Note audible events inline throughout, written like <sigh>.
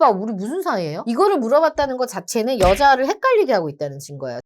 오빠 우리 무슨 사이예요? 이거를 물어봤다는 것 자체는 여자를 헷갈리게 하고 있다는 증거예요.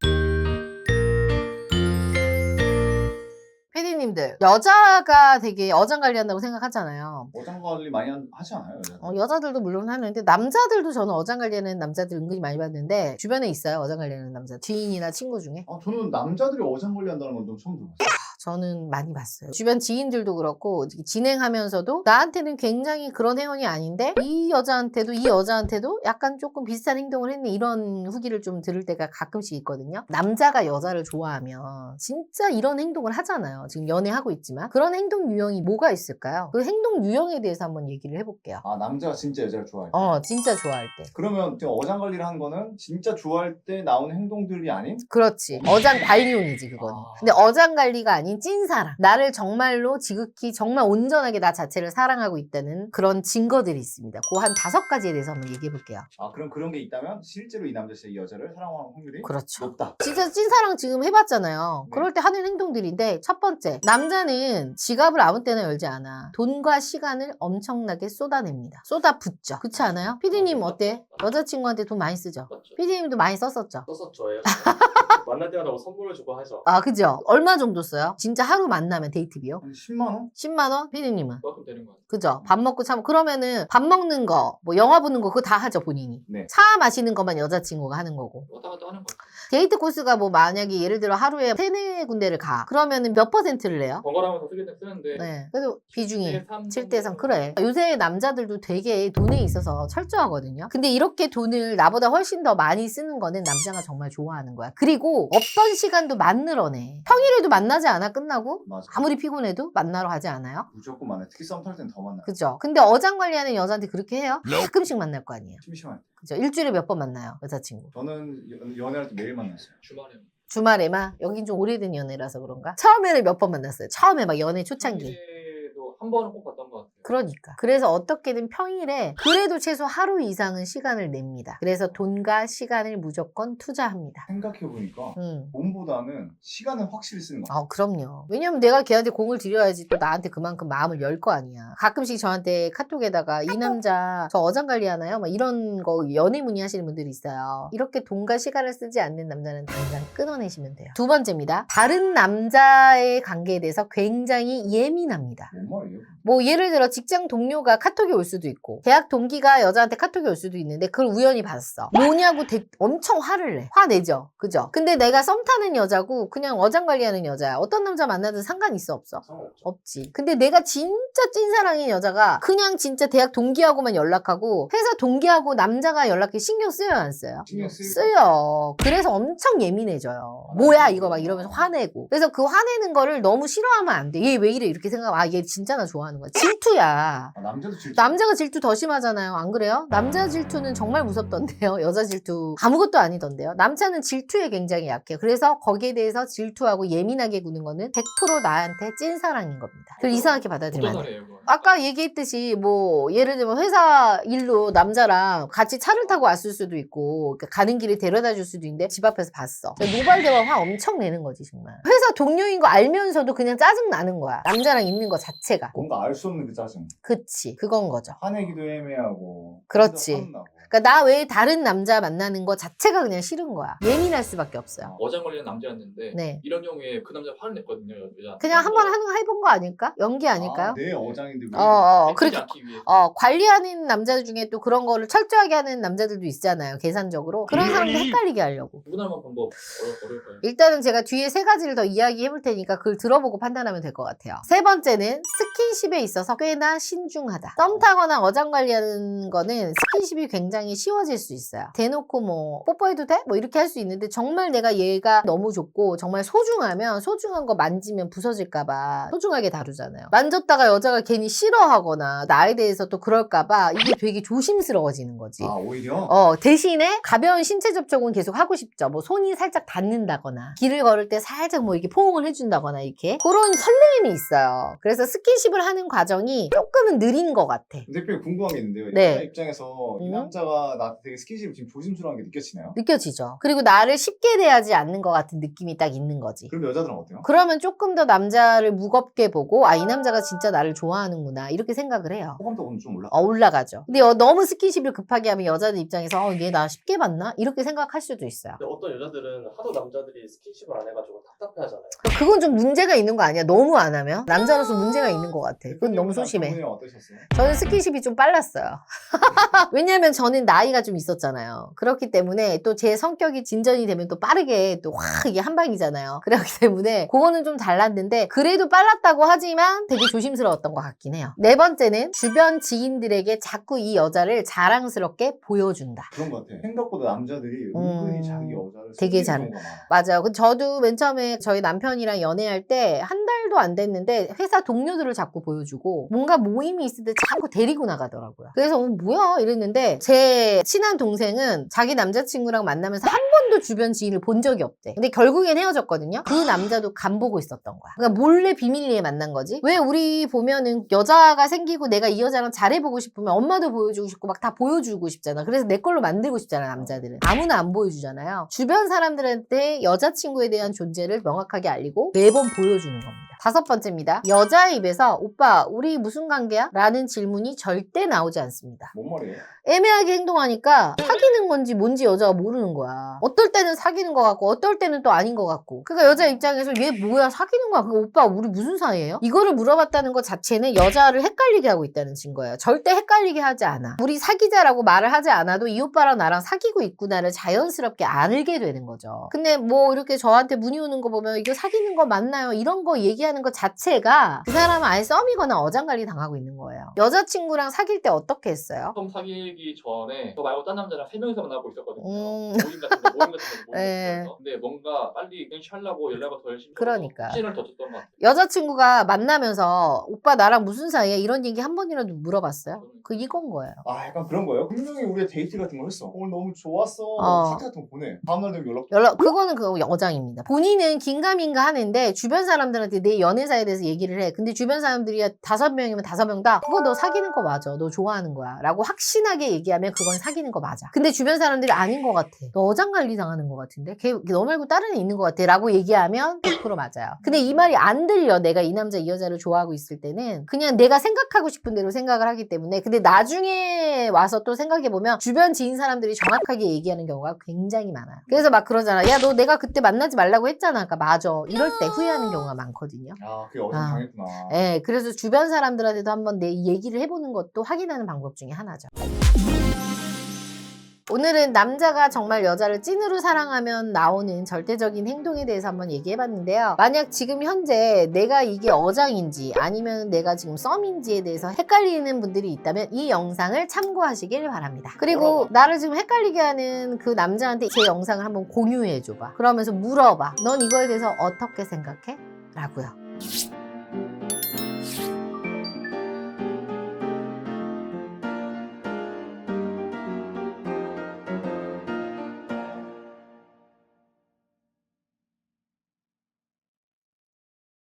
PD님들 여자가 되게 어장 관리한다고 생각하잖아요. 어장 관리 많이 한- 하지 않아요? 여자? 어, 여자들도 물론 하는데 남자들도 저는 어장 관리하는 남자들 은근히 많이 봤는데 주변에 있어요 어장 관리하는 남자 지인이나 친구 중에 아, 저는 남자들이 어장 관리한다는 건 좀 처음 들어봤어요. 저는 많이 봤어요. 주변 지인들도 그렇고 진행하면서도 나한테는 굉장히 그런 행원이 아닌데 이 여자한테도 이 여자한테도 약간 조금 비슷한 행동을 했네 이런 후기를 좀 들을 때가 가끔씩 있거든요. 남자가 여자를 좋아하면 진짜 이런 행동을 하잖아요. 지금 연애하고 있지만 그런 행동 유형이 뭐가 있을까요? 그 행동 유형에 대해서 한번 얘기를 해볼게요. 아, 남자가 진짜 여자를 좋아해. 어 진짜 좋아할 때. 그러면 지금 어장 관리를 한 거는 진짜 좋아할 때 나오는 행동들이 아닌 그렇지. 어장 관리용이지, 그거는. 아. 근데 어장 관리가 아닌 찐 사랑. 나를 정말로 지극히 정말 온전하게 나 자체를 사랑하고 있다는 그런 증거들이 있습니다. 그 한 다섯 가지에 대해서 한번 얘기해 볼게요. 아, 그럼 그런 게 있다면 실제로 이 남자 씨이 여자를 사랑하는 확률이 그렇죠. 높다. 진짜 찐사랑 지금 해봤잖아요. 네. 그럴 때 하는 행동들인데 첫 번째 남자는 지갑을 아무 때나 열지 않아. 돈과 시간을 엄청나게 쏟아냅니다. 쏟아붓죠. 그렇지 않아요? 피디님 어때? 여자친구한테 돈 많이 쓰죠? 맞죠? 피디님도 많이 썼었죠? 썼었죠. 예. <laughs> 만날 때마다 뭐 선물을 주고 하죠. 아 그죠? 얼마 정도 써요? 진짜 하루 만나면 데이트비요? 한 10만 원? 10만 원? 피디님은? 그만큼 되는 거 같아요. 그죠? 밥 먹고 참 그러면은 밥 먹는 거, 뭐 영화 보는 거 그거 다 하죠 본인이. 네. 차 마시는 것만 여자친구가 하는 거고. 왔다 갔다 하는 거 같아요. 데이트 코스가 뭐 만약에 예를 들어 하루에 세네 군데를 가. 그러면은 몇 퍼센트를 내요? 번갈아가면서 쓰긴 쓰는데 네. 그래도 비중이 7대3 7대 3 그래. 요새 남자들도 되게 돈에 있어서 철저하거든요. 근데 이렇게 돈을 나보다 훨씬 더 많이 쓰는 거는 남자가 정말 좋아하는 거야. 그리고 없던 시간도 만들어내. 평일에도 만나지 않아 끝나고? 맞아. 아무리 피곤해도 만나러 가지 않아요? 무조건 만나. 특히 썸 탈 땐 더 만나요. 그죠? 근데 어장 관리하는 여자한테 그렇게 해요? 가끔씩 만날 거 아니에요. 심심할 때. 그죠? 일주일에 몇 번 만나요, 여자친구. 저는 연- 연애할 때 매일 만났어요. 주말에 주말에만? 여긴 좀 오래된 연애라서 그런가? 처음에는 몇 번 만났어요. 처음에 막 연애 초창기. 한 번은 꼭. 그러니까. 그래서 어떻게든 평일에 그래도 최소 하루 이상은 시간을 냅니다. 그래서 돈과 시간을 무조건 투자합니다. 생각해보니까 음. 돈보다는 시간을 확실히 쓰는 것 같아요. 아, 그럼요. 왜냐면 내가 걔한테 공을 들여야지 또 나한테 그만큼 마음을 열 거 아니야. 가끔씩 저한테 카톡에다가 이 남자 저 어장 관리 하나요? 막 이런 거 연애 문의하시는 분들이 있어요. 이렇게 돈과 시간을 쓰지 않는 남자는 당장 끊어내시면 돼요. 두 번째입니다. 다른 남자의 관계에 대해서 굉장히 예민합니다. 뭔 말이에요? 뭐 예를 들어 직장 동료가 카톡이 올 수도 있고 대학 동기가 여자한테 카톡이 올 수도 있는데 그걸 우연히 봤어. 뭐냐고 대- 엄청 화를 내. 화내죠. 그죠? 근데 내가 썸 타는 여자고 그냥 어장관리하는 여자야. 어떤 남자 만나든 상관 있어? 없어. 없지. 근데 내가 진짜 찐사랑인 여자가 그냥 진짜 대학 동기하고만 연락하고 회사 동기하고 남자가 연락해 신경 쓰여요 안 써요? 신경 쓰여. 그래서 엄청 예민해져요. 뭐야 이거 막 이러면서 화내고. 그래서 그 화내는 거를 너무 싫어하면 안 돼. 얘 왜 이래? 이렇게 생각하면 아 얘 진짜 나 좋아하는 거야. 질투야. 아, 남자도 질투. 남자가 질투 더 심하잖아요. 안 그래요? 남자 질투는 정말 무섭던데요. <laughs> 여자 질투 아무것도 아니던데요. 남자는 질투에 굉장히 약해요. 그래서 거기에 대해서 질투하고 예민하게 구는 거는 100% 나한테 찐사랑인 겁니다. 그걸 이상하게 받아들이면 안 돼요. 아까 얘기했듯이 뭐 예를 들면 회사 일로 남자랑 같이 차를 타고 왔을 수도 있고 그러니까 가는 길에 데려다 줄 수도 있는데 집 앞에서 봤어 노발대발 화 엄청 내는 거지 정말 회사 동료인 거 알면서도 그냥 짜증 나는 거야 남자랑 있는 거 자체가 뭔가 알 수 없는 그 짜증. 그치 그건 거죠 화내기도 애매하고. 그렇지. 그러니까 나 외에 다른 남자 만나는 거 자체가 그냥 싫은 거야 예민할 수밖에 없어요 어장 걸리는 남자였는데 네 이런 경우에 그 남자 화를 냈거든요. 여자. 그냥 한 번 하는 거 해본 거 아닐까 연기 아닐까요 아, 내 어장인데 왜? 어, 어, 그렇게 그렇게 않기 위해. 어, 관리하는 남자들 중에 또 그런 거를 철저하게 하는 남자들도 있잖아요. 계산적으로. 그런 사람들 헷갈리게 하려고. 누구나만 방법 어려, 어려울까요? 일단은 제가 뒤에 세 가지를 더 이야기해 볼 테니까 그걸 들어보고 판단하면 될 것 같아요. 세 번째는 스킨십에 있어서 꽤나 신중하다. 썸 타거나 어장 관리하는 거는 스킨십이 굉장히 쉬워질 수 있어요. 대놓고 뭐 뽀뽀해도 돼? 뭐 이렇게 할 수 있는데 정말 내가 얘가 너무 좋고 정말 소중하면 소중한 거 만지면 부서질까봐 소중하게 다루잖아요. 만졌다가 여자가 괜히 싫어하거나 나에 대해서 또 그럴까봐 이게 되게 조심스러워지는 거지. 아 오히려. 어, 대신에 가벼운 신체 접촉은 계속 하고 싶죠. 뭐 손이 살짝 닿는다거나, 길을 걸을 때 살짝 뭐 이렇게 포옹을 해준다거나 이렇게. 그런 설레임이 있어요. 그래서 스킨십을 하는 과정이 조금은 느린 것 같아. 근데 꽤 궁금한 게 있는데요. 네. 여자 입장에서 이 음. 남자가 나한테 되게 스킨십을 지금 조심스러운 게 느껴지나요? 느껴지죠. 그리고 나를 쉽게 대하지 않는 것 같은 느낌이 딱 있는 거지. 그럼 여자들은 어때요? 그러면 조금 더 남자를 무겁게 보고 아 이 남자가 진짜 나를 좋아하는구나 이렇게 생각을 해요. 호감도 오늘 좀 올라. 어, 올라가죠. 근데 여- 너무 스킨십을 급하게 하면 여자들 입장에서 어, 얘 나 쉽게 봤나? 이렇게 생각할 수도 있어요. 근데 어떤 여자들은 하도 남자들이 스킨십을 안 해가지고 답답해하잖아요. 그건 좀 문제가 있는 거 아니야? 너무 안 하면? 남자로서 문제가 있는 것 같아. 그건 너무 소심해. 네, 그분이 어떠셨어요? 저는 스킨십이 좀 빨랐어요. <laughs> 왜냐면 저는 나이가 좀 있었잖아요. 그렇기 때문에 또 제 성격이 진전이 되면 또 빠르게 또 확 이게 한 방이잖아요. 그렇기 <laughs> 때문에 그거는 좀 달랐는데 그래도 빨랐다고 하지만 되게 조심스러웠던 것 같긴 해요. 네 번째는 주변 지인들에게 자꾸 이 여자를 자랑스럽게 보여준다. 그런 것 같아. 생각보다 남자들이 음, 은근히 자기 여자를 되게 잘-. 맞아요. 그 저도 맨 처음에 저희 남편이랑 연애할 때 한 달도 안 됐는데 회사 동료들을 자꾸 보여 주고 뭔가 모임이 있을 때 자꾸 데리고 나가더라고요. 그래서 어, 뭐야 이랬는데 제 친한 동생은 자기 남자친구랑 만나면서 한 번도 주변 지인을 본 적이 없대. 근데 결국엔 헤어졌거든요. 그 남자도 간 보고 있었던 거야. 그러니까 몰래 비밀리에 만난 거지. 왜 우리 보면은 여자가 생기고 내가 이 여자랑 잘해보고 싶으면 엄마도 보여주고 싶고 막 다 보여주고 싶잖아. 그래서 내 걸로 만들고 싶잖아 남자들은. 아무나 안 보여주잖아요. 주변 사람들한테 여자친구에 대한 존재를 명확하게 알리고 매번 보여주는 겁니다. 다섯 번째입니다. 여자 입에서 오빠 우리 무슨 관계야? 라는 질문이 절대 나오지 않습니다. 뭔 말이에요? 애매하게 행동하니까 사귀는 건지 뭔지 여자가 모르는 거야. 어떨 때는 사귀는 것 같고 어떨 때는 또 아닌 것 같고. 그러니까 여자 입장에서 얘 뭐야 사귀는 거야. 그 오빠 우리 무슨 사이예요? 이거를 물어봤다는 것 자체는 여자를 헷갈리게 하고 있다는 증거예요. 절대 헷갈리게 하지 않아. 우리 사귀자라고 말을 하지 않아도 이 오빠랑 나랑 사귀고 있구나를 자연스럽게 알게 되는 거죠. 근데 뭐 이렇게 저한테 문의 오는 거 보면 이거 사귀는 거 맞나요? 이런 거 얘기하는 것 자체가 그 사람은 아예 썸이거나 어장관리 당하고 있는 거예요. 여자친구랑 사귈 때 어떻게 했어요? 처음 사귀기 전에 저 말고 딴 남자랑 세 명이서 만나고 있었거든요. 음. 모임 같은 거, 모임 같은 거, 모임 <laughs> 네. 같은 거. 근데 뭔가 빨리 그냥 하려고 연락을 더 열심히 그러니까. 신을 더 줬던 것 같아요. 여자친구가 만나면서 오빠 나랑 무슨 사이야? 이런 얘기 한 번이라도 물어봤어요? 그 이건 거예요. 아 약간 그런 거예요? 분명히 우리가 데이트 같은 걸 했어. 오늘 너무 좋았어. 어. 사진 같은 거 보내. 다음날 되면 연락. 연락 그거는 그 여장입니다. 본인은 긴가민가 하는데 주변 사람들한테 내 연애사에 대해서 얘기를 해. 근데 주변 사람들이 다섯 명이면 다섯 명 다 그거 너 사귀는 거 맞아. 너 좋아하는 거야.라고 확신하게 얘기하면 그건 사귀는 거 맞아. 근데 주변 사람들이 아닌 것 같아. 너 어장 관리 당하는 것 같은데. 걔 너 말고 다른 애 있는 것 같아.라고 얘기하면 100% 맞아요. 근데 이 말이 안 들려. 내가 이 남자 이 여자를 좋아하고 있을 때는 그냥 내가 생각하고 싶은 대로 생각을 하기 때문에 근데 나중에 와서 또 생각해 보면 주변 지인 사람들이 정확하게 얘기하는 경우가 굉장히 많아요. 그래서 막 그러잖아. 야 너 내가 그때 만나지 말라고 했잖아. 그러니까 맞아. 이럴 때 후회하는 경우가 많 거든요. 아 그게 어제 아. 당했구나. 예, 그래서 주변 사람들한테도 한번 내 얘기를 해보는 것도 확인하는 방법 중에 하나죠. 오늘은 남자가 정말 여자를 찐으로 사랑하면 나오는 절대적인 행동에 대해서 한번 얘기해 봤는데요. 만약 지금 현재 내가 이게 어장인지 아니면 내가 지금 썸인지에 대해서 헷갈리는 분들이 있다면 이 영상을 참고하시길 바랍니다. 그리고 나를 지금 헷갈리게 하는 그 남자한테 제 영상을 한번 공유해 줘봐. 그러면서 물어봐. 넌 이거에 대해서 어떻게 생각해? 라고요.